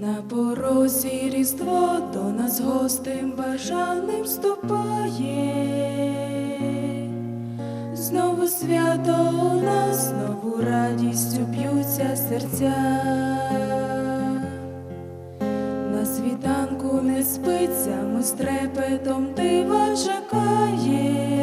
На порозі різдво до нас гостем бажаним ступає. Знову свято у нас, знову радістю б'ються серця. На світанку не спиться, ми з трепетом дива чекає.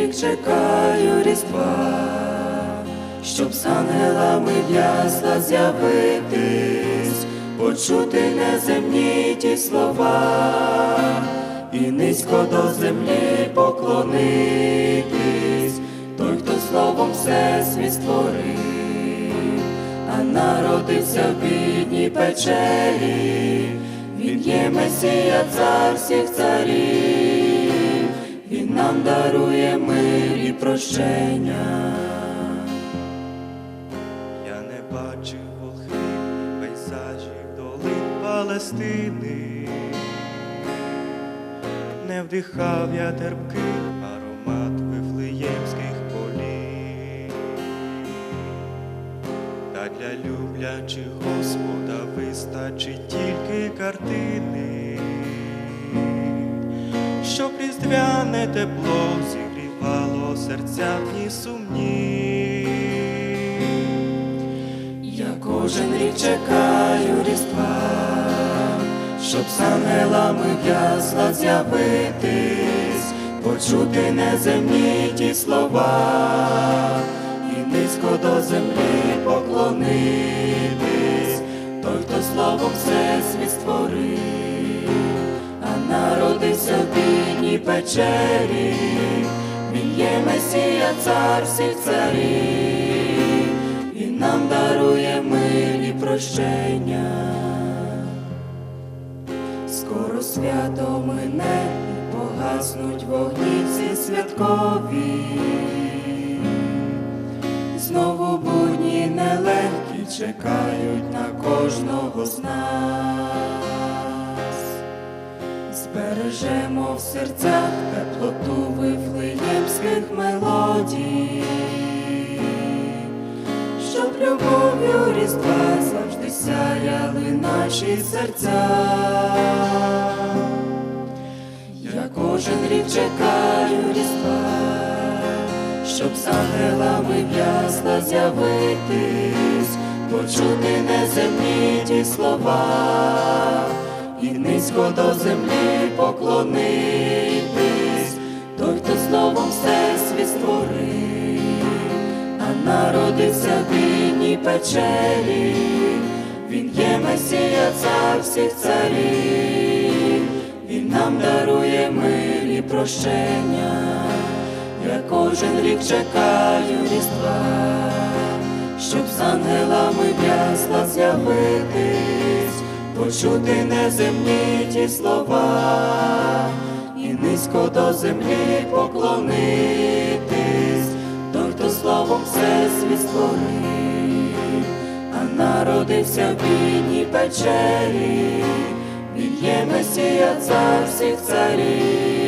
Рік чекаю різдва, щоб з ангелами в з'явитись, почути неземні ті слова, і низько до землі поклонитись, той, хто словом все світ створив, а народився в бідній печері, він є Месія, цар всіх царів, нам дарує мир і прощення. Я не бачив волхвів, пейзажів долин Палестини, не вдихав я терпкий аромат вифлеємських полів. Та для люблячих Господа вистачить тільки картини, щоб різдвяне тепло зігрівало серця в дні сумні. Я кожен рік чекаю різдва, щоб з ангелами в ясла з'явитись, почути неземні ті слова, і низько до землі поклонитись, той, хто словом все світ створив, в печері, він є Месія, цар всіх царів, і нам дарує мир і прощення. Скоро свято мине, і погаснуть вогні всі святкові. Знову будні нелегкі чекають на кожного з нас. Збережемо в серцях теплоту вифлеємських мелодій, щоб любов'ю різдва завжди сяяли наші серця. Я кожен рік чекаю різдва, щоб з ангелами в з'явитись, почути неземні ті слова, і низько до землі поклонитись, той, хто словом все світ створив, а народився в бідній печері, він є Месія, цар всіх царів, він нам дарує мир і прощення. Я кожен рік чекаю різдва, щоб з ангелами в ясла з'явитись, почути неземні ті слова, і низько до землі поклонитись, той, хто словом все світ створив, а народився в бідній печері, він є Месія, цар всіх царів,